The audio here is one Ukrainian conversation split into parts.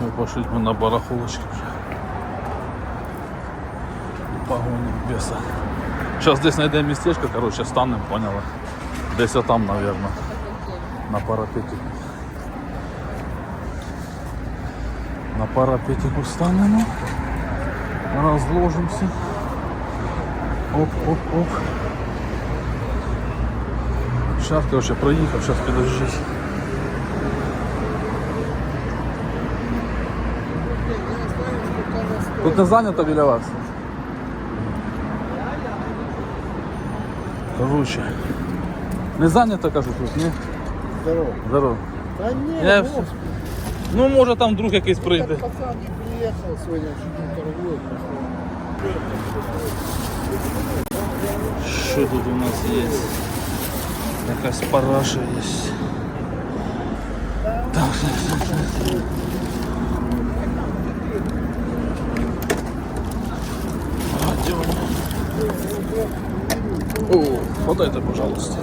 Все, пошли мы на барахолочке вже. Погоні беса. Сейчас десь знайдемо містечко, короче, станемо, поняли. Десь там, наверное, на парапеті. На парапетику станемо, розложимося. Оп-оп-оп. Сейчас, короче, проїхав, сейчас підождіть. Тут не зайнято біля вас? Короче. Не зайнято, кажу тут, ні? Здорово. Здорово. Да нет, Я Вов, Ну, може там друг якийсь прийде. пацан не приехал сегодня, чуть не торгует. Що тут у нас є? Якась параша є. Так, так, так, так. Подайте, пожалуйста.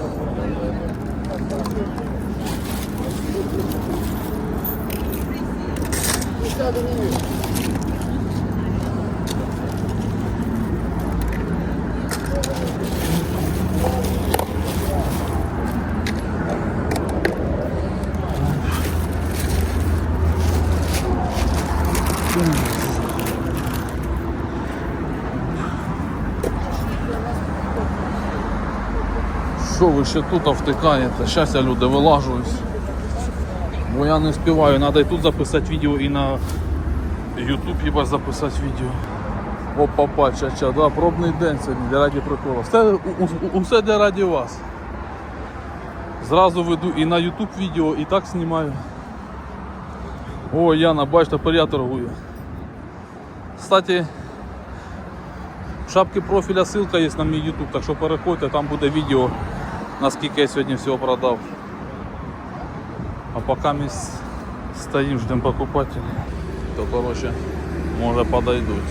Що ви ще тут втикаєте? Зараз я люди вилажуюсь. Бо я не співаю, треба і тут записати відео і на YouTube хіба записати відео. Опа, па, ча-ча, да, пробний день сьогодні для раді прикола. Все, усе для раді вас. Зразу веду і на YouTube відео, і так знімаю. О, Яна, бач, тепер я торгую. Кстати, в шапці профіля ссылка є на мій YouTube, так що переходьте, там буде відео, наскільки я сьогодні всього продав. А поки ми с- стоїмо, ждемо покупателів, то коротше, може подойдуть.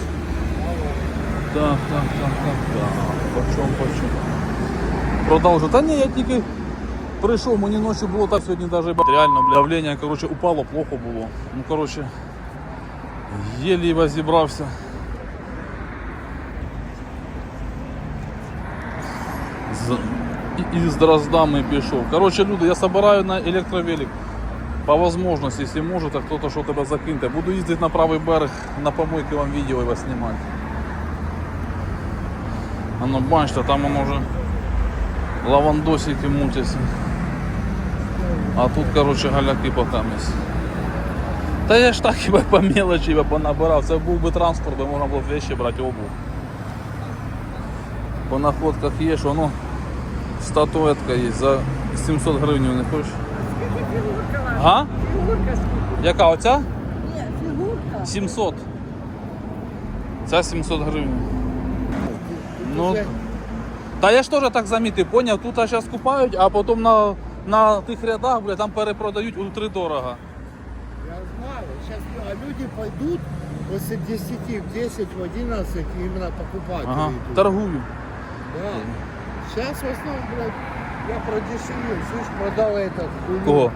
Так, так, так, так, так. Почем, почем. Продовжу. Та ні, я тільки прийшов, мені ночі було так сьогодні даже б- реально, бля, давлення, коротше, упало, плохо було. Ну, коротше, єлі зібрався. З, і, і з дроздами пішов. Коротше, люди, я собираю на електровелик. По возможности, если можу, так кто-то що тебе закиньте. Буду їздити на правий берег, на помойки вам відео його знімати. А ну бачите, там воно вже лавандосики мутяться. А тут, коротше, галяки потамись. Та я ж так хіба по мелочі хіба понабирав. Це був би транспорт, де можна було б вещи брати обув. По находках є, що воно статуетка є за 700 гривень, не хочеш? А? Яка оця? Ні, фігурка. 700. Ця 700 гривень. Ну, та я ж теж так замітив, поняв, тут зараз купають, а потім на, на тих рядах, бля, там перепродають утридорого. Я знаю, сейчас а люди пойдут после 10, в 10, в 11 именно покупать. Ага, идут. торгую. Да. Сейчас в основном, блядь, я продешевил, слышь, продал этот хуйню Кого?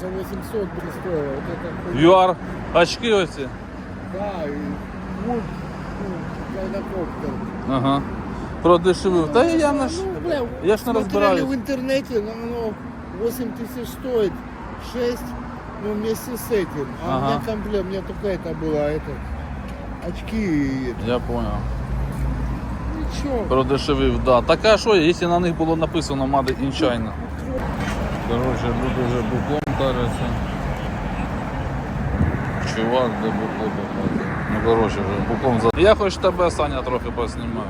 за 800 пристоило. Вот это хуйня. ЮАР, очки оці. Да, и вот, ну, гайдокоптер. Ага. Продешевив. Та я не ж. Ну, бля, Я ж не смотрели в интернете, но оно 8 тысяч стоит, 6, ну, вместе с этим. А у Ага. меня комплект, у меня только это было, это, очки и это. Я понял. Ничего. Продешевив, да. Так а що, якщо на них було написано Made in China. Коротше, люди вже буклом таряться. Чувак, де букло показує. Ну коротше, вже буклом за. Я хоч тебе, Саня, трохи поснімаю.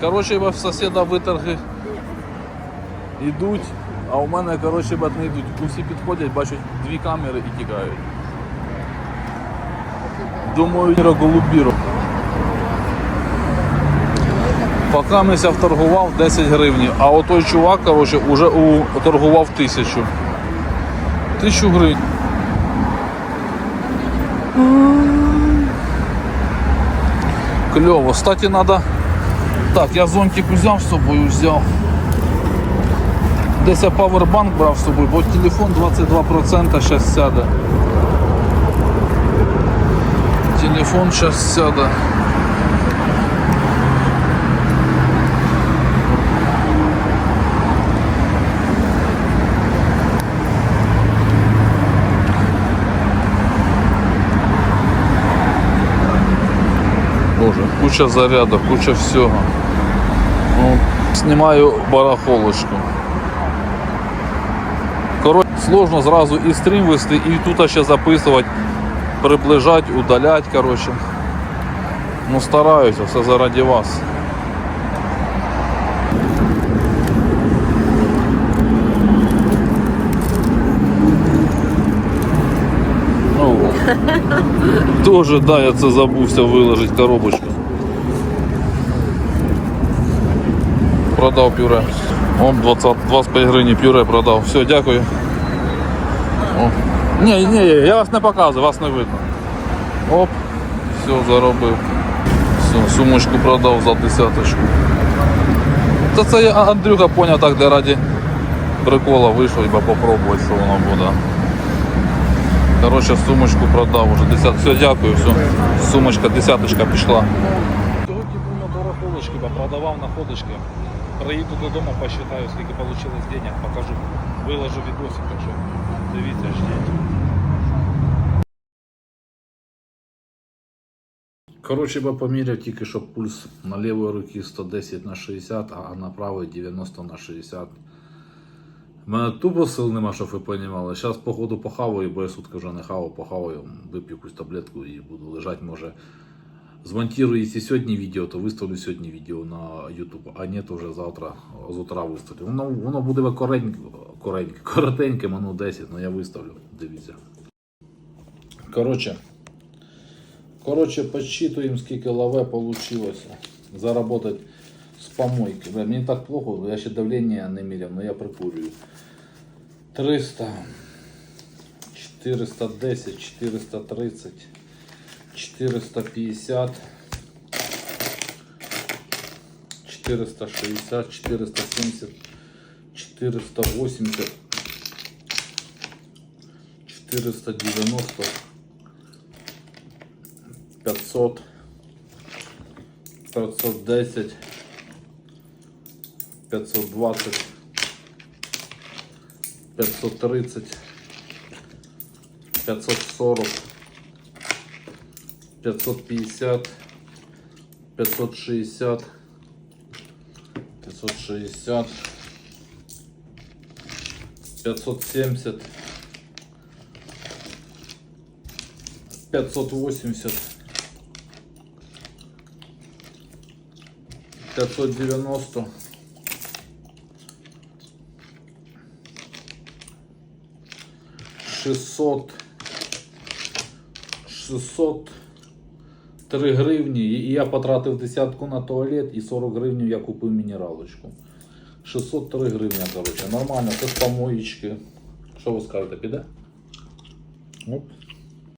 Коротше, в сусіда виторги йдуть, а у мене, коротше, бат не йдуть. Усі підходять, бачать дві камери і тікають. Думаю, голубіру. Поки ми ся вторгував 10 гривень, а отой чувак, коротше, уже торгував тисячу. Тисячу гривень. Кльово. Кстати, надо. Так, я зонтик взяв з собою взяв. Десь я павербанк брав з собою, бо телефон 22% зараз сяде. Телефон зараз сяде. Боже, куча зарядок, куча всього. Ну, знімаю барахолочку. Коротше, сложно зразу і стрім вести, і тут ще записувати, приближати, удалять, коротше. Ну стараюся, все заради вас. Тоже, да, я це забувся виложити коробочку. Продав пюре. О, 20, 25 гривень пюре продав. Все, дякую. О. Ні, ні, я вас не показую, вас не видно. Оп, все, заробив. Все, сумочку продав за десяточку. Та це я Андрюха поняв так, де раді прикола вийшов, хіба попробувати, що воно буде. Коротше, сумочку продав уже 10. Все, дякую, все. Сумочка, десяточка пішла. Сьогодні був на барахолочки, бо продавав находочки. Приїду додому, посчитаю, скільки вийшло денег, покажу. Виложу відосик, так що дивіться, ждіть. Коротше, бо поміряв тільки що пульс на лівої руки 110 на 60, а на правої 90 на 60. У мене тупо сил нема, щоб ви розуміли. Зараз, походу, похаваю, бо я сутки вже не хавав, похаваю, вип'ю якусь таблетку і буду лежати, може. Змонтирую, якщо сьогодні відео, то виставлю сьогодні відео на YouTube, а ні, то вже завтра з утра виставлю. Воно, воно буде кореньке, коротеньке, минут 10, але я виставлю. Дивіться. Коротше, коротше, подсчитуємо, скільки лаве вийшло заработать з помойки. Бля, мені так плохо, я ще давлення не міряв, але я прикурюю. 300, 410, 430, 450, 460, 470, 480, 490, 500, 510, 520, 530, 540, 550, 560, 560, 570, 580, 590, 600, 603 гривні. І я потратив десятку на туалет і 40 гривень я купив мінералочку. 603 гривні, коротше. Нормально, це з помоїчки. Що ви скажете, піде? Оп.